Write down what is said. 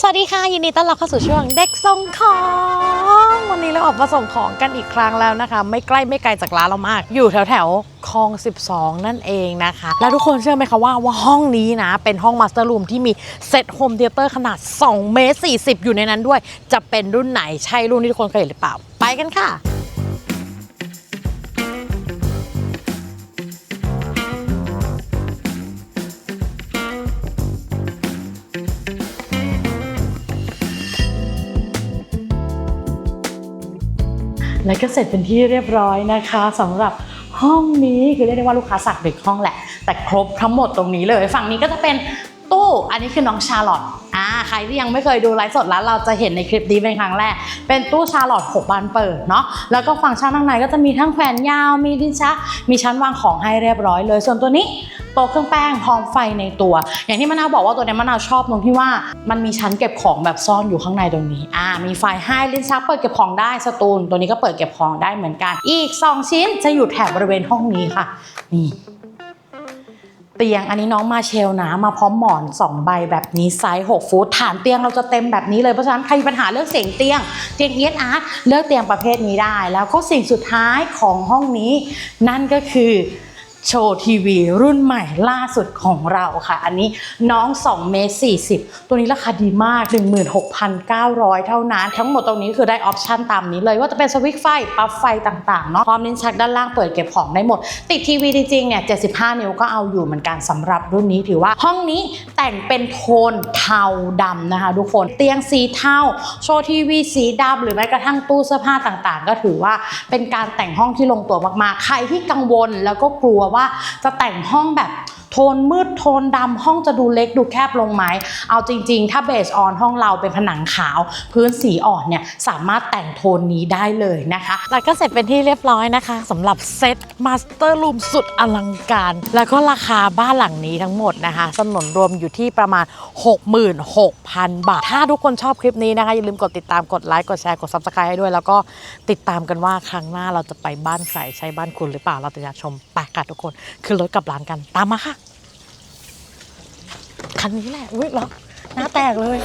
สวัสดีค่ะ ยินดีต้อนรับเข้าสู่ช่วงเด็กส่งของ วันนี้เราออกมาส่งของกันอีกครั้งแล้วนะคะ ไม่ใกล้ไม่ไกลจากร้านเรามาก อยู่แถวแถวคลอง 12 นั่นเองนะคะ แล้วทุกคนเชื่อไหมคะว่าว่าห้องนี้นะ เป็นห้องมาสเตอร์รูมที่มีเซตโฮมเทเตอร์ขนาด2เมตร40 อยู่ในนั้นด้วย จะเป็นรุ่นไหนใช่รุ่นที่ทุกคนเคยเห็นหรือเปล่า ไปกันค่ะ แล้วก็เสร็จเป็นที่เรียบร้อยนะคะสำหรับห้องนี้คือเรียกได้ว่าลูกค้าสักเด็กห้องแหละ แต่ครบทั้งหมดตรงนี้เลย ฝั่งนี้ก็จะเป็นตู้ อันนี้คือน้องชาลอต อ่าใครที่ยังไม่เคยดูไลฟ์สดแล้วเราจะเห็นในคลิปนี้เป็นครั้งแรก เป็นตู้ชาลอต6บานเปิดเนาะแล้วก็ฟังก์ชันข้างในก็จะมีทั้งแขวนยาว มีดินชัก มีชั้นวางของให้เรียบร้อยเลย ส่วนตัวนี้โต๊ะเครื่องแป้งพร้อมไฟในตัว อย่างที่มะนาวบอกว่าตัวนี้มะนาวชอบตรงที่ว่ามันมีชั้นเก็บของแบบซ่อนอยู่ข้างในตรงนี้อ่ามีไฟให้ลิ้นชักเปิดเก็บของได้สตูลตัวนี้ก็เปิดเก็บของได้เหมือนกัน อีก 2 ชิ้นจะอยู่แถบบริเวณห้องนี้ค่ะนี่ เตียงอันนี้น้องมาเชลนะมาพร้อมหมอน 2 ใบแบบนี้ไซส์6ฟุตฐานเตียงเราจะเต็มแบบนี้เลยเพราะฉะนั้นใครมีปัญหาเรื่องเสียงเตียงเตียงเอียดอาร์ตเลือกเตียงประเภทนี้ได้ แล้วก็สิ่งสุดท้ายของห้องนี้ นั่นก็คือ โชว์ทีวีรุ่นใหม่ล่าสุดของเราค่ะ อันนี้น้อง 2 เมตร 40 ตัวนี้ราคาดีมาก 16,900 เท่านั้น ทั้งหมดตรงนี้คือได้ออปชันตามนี้เลยว่าจะเป็นสวิตช์ไฟปลั๊บไฟต่างๆเนาะพร้อมลิ้นชักด้านล่างเปิดเก็บของได้หมด ติดทีวีจริงๆเนี่ย 75 นิ้วก็เอาอยู่เหมือนกันสำหรับรุ่นนี้ถือว่า ห้องนี้แต่งเป็นโทนเทาดำนะคะทุกคนเตียงสีเทาโชว์ทีวีสีดำหรือแม้กระทั่งตู้เสื้อผ้าต่างๆ ก็ถือว่าเป็นการแต่งห้องที่ลงตัวมากๆ ใครที่กังวลแล้วก็กลัวว่าจะแต่งห้องแบบ โทนมืดโทนดำห้องจะดูเล็กดูแคบลงไหมเอาจริง ๆ ถ้าเบสออนห้องเราเป็นผนังขาว พื้นสีอ่อนเนี่ยสามารถแต่งโทนนี้ได้เลยนะคะแล้วก็เสร็จเป็นที่เรียบร้อยนะคะสำหรับเซตมาสเตอร์รูมสุดอลังการ แล้วก็ราคาบ้านหลังนี้ทั้งหมดนะคะสนนรวมอยู่ที่ประมาณ 66,000 บาท ถ้าทุกคนชอบคลิปนี้นะคะ อย่าลืมกดติดตามกดไลค์กดแชร์กด subscribe ให้ด้วย แล้วก็ติดตามกันว่าครั้งหน้าเราจะไปบ้านใครใช่บ้านคุณหรือเปล่าเราจะอยาชมไปค่ะทุกคนขึ้นรถกลับร้านกันตามมาค่ะ คันนี้แหละ อุ้ยล็อกหน้าแตกเลย